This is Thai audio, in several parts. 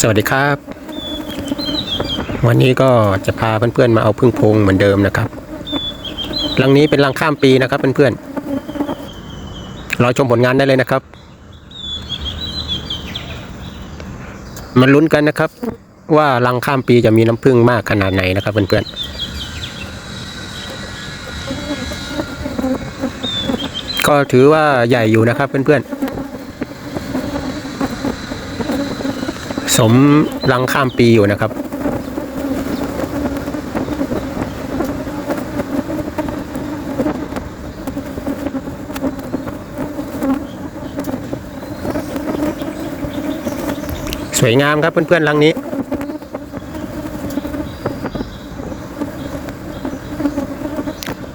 สวัสดีครับ วันนี้ก็จะพาเพื่อนๆมาเอาพึ่งพงเหมือนเดิมนะครับรังนี้เป็นรังข้ามปีนะครับเพื่อนๆรอชมผลงานได้เลยนะครับ มันลุ้นกันนะครับ ว่ารังข้ามปีจะมีน้ำผึ้งมากขนาดไหนนะครับเพื่อนๆก็ถือว่าใหญ่อยู่นะครับเพื่อนๆ สมรังข้ามปีอยู่นะครับ สวยงามครับเพื่อนๆรังนี้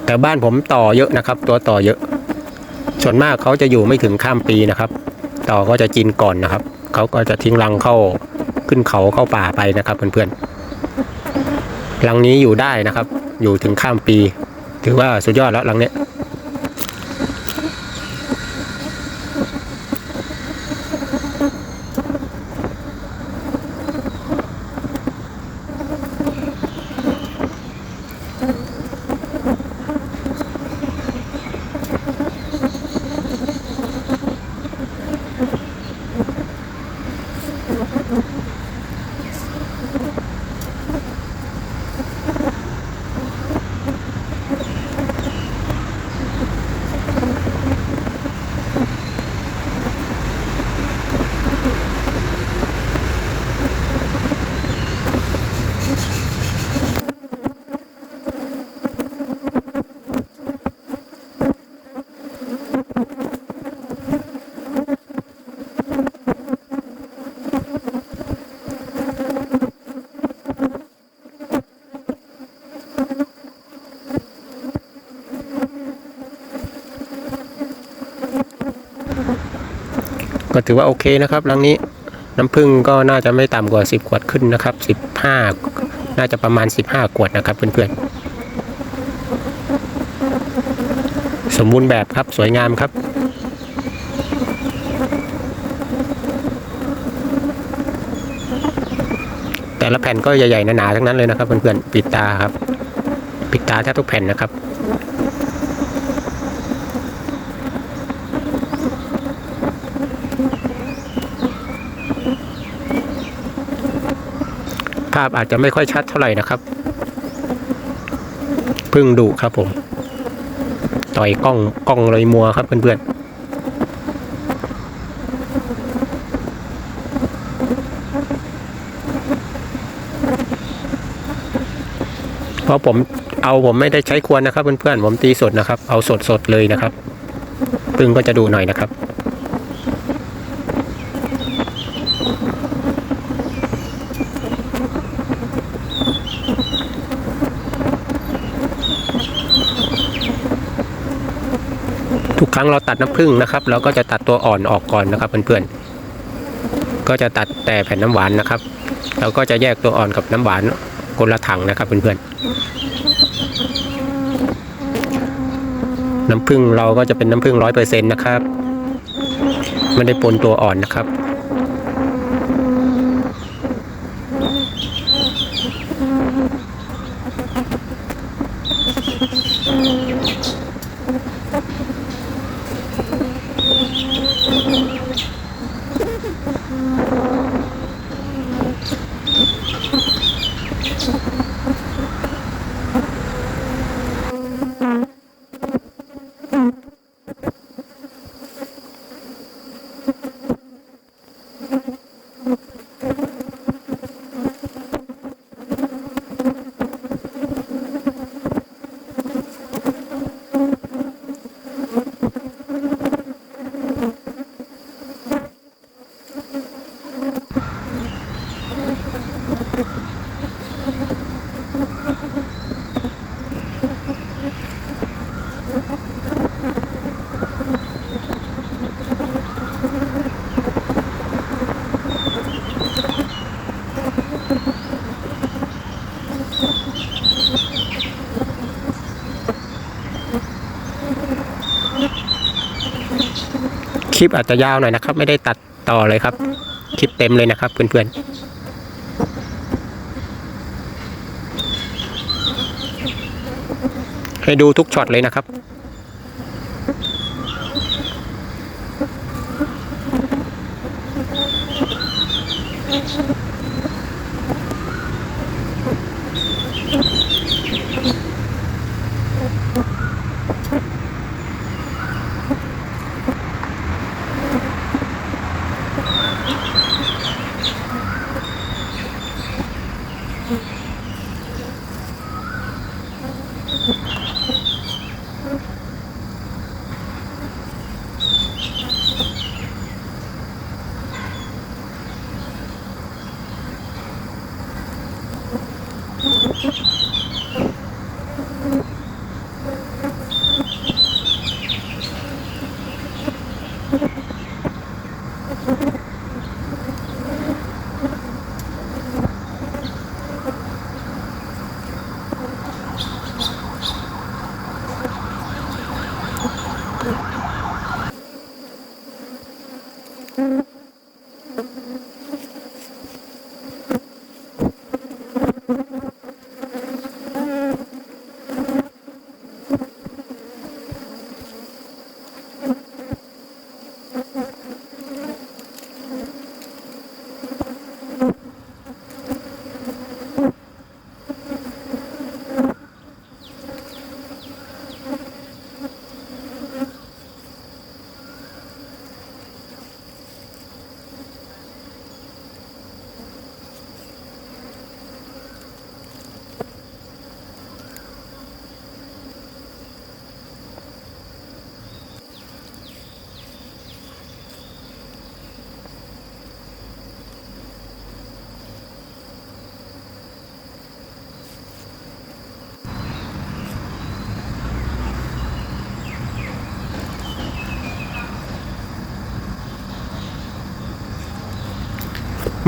แต่บ้านผมต่อเยอะนะครับ ตัวต่อเยอะ ส่วนมากเขาจะอยู่ไม่ถึงข้ามปีนะครับ ต่อก็จะกินก่อนนะครับ เขาก็จะทิ้งรังเข้าขึ้นเขาเข้าป่าไปนะครับเพื่อนๆรังนี้อยู่ได้นะครับ อยู่ถึงข้ามปี ถือว่าสุดยอดแล้วรังเนี้ย ก็ถือว่าโอเคนะครับรังนี้น้ำผึ้งก็น่าจะไม่ต่ำกว่า 10 ขวดขึ้นนะครับ 15 น่าจะประมาณ 15 ขวดนะครับเพื่อนๆ สมบูรณ์แบบครับสวยงามครับ แต่ละแผ่นก็ใหญ่ๆหนาๆทั้งนั้นเลยนะครับเพื่อนๆ ปิดตาครับ ปิดตาแทบทุกแผ่นนะครับาพอาจจะไม่ค่อยชัดเท่าไหร่นะครับพึ่งดุครับผม ต่อยกล้องกล้องเลยมัวครับเพื่อนๆเพราะผมเอาผมไม่ได้ใช้ควรนะครับเพื่อนๆผมตีสดนะครับ เอาสดสดๆเลยนะครับ พึ่งก็จะดูหน่อยนะครับ รั้งเราตัดน้ำผึ้งนะครับ เราก็จะตัดตัวอ่อนออกก่อนนะครับเพื่อนๆ ก็จะตัดแต่แผ่นน้ำหวานนะครับ เราก็จะแยกตัวอ่อนกับน้ำหวานคนละถังนะครับเพื่อนๆ น้ำผึ้งเราก็จะเป็นน้ำผึ้งร้อยเปอร์เซ็นต์นะครับ ไม่ได้ปนตัวอ่อนนะครับ คลิปอาจจะยาวหน่อยนะครับ ไม่ได้ตัดต่อเลยครับ คลิปเต็มเลยนะครับเพื่อนๆให้ดูทุกช็อตเลยนะครับ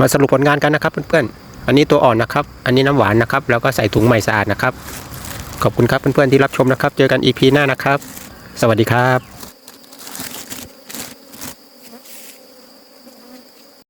มาสรุปผลงานกันนะครับเพื่อนๆ อันนี้ตัวอ่อนนะครับ อันนี้น้ำหวานนะครับ แล้วก็ใส่ถุงใหม่สะอาดนะครับ ขอบคุณครับเพื่อนๆที่รับชมนะครับ เจอกัน EP หน้านะครับ สวัสดีครับ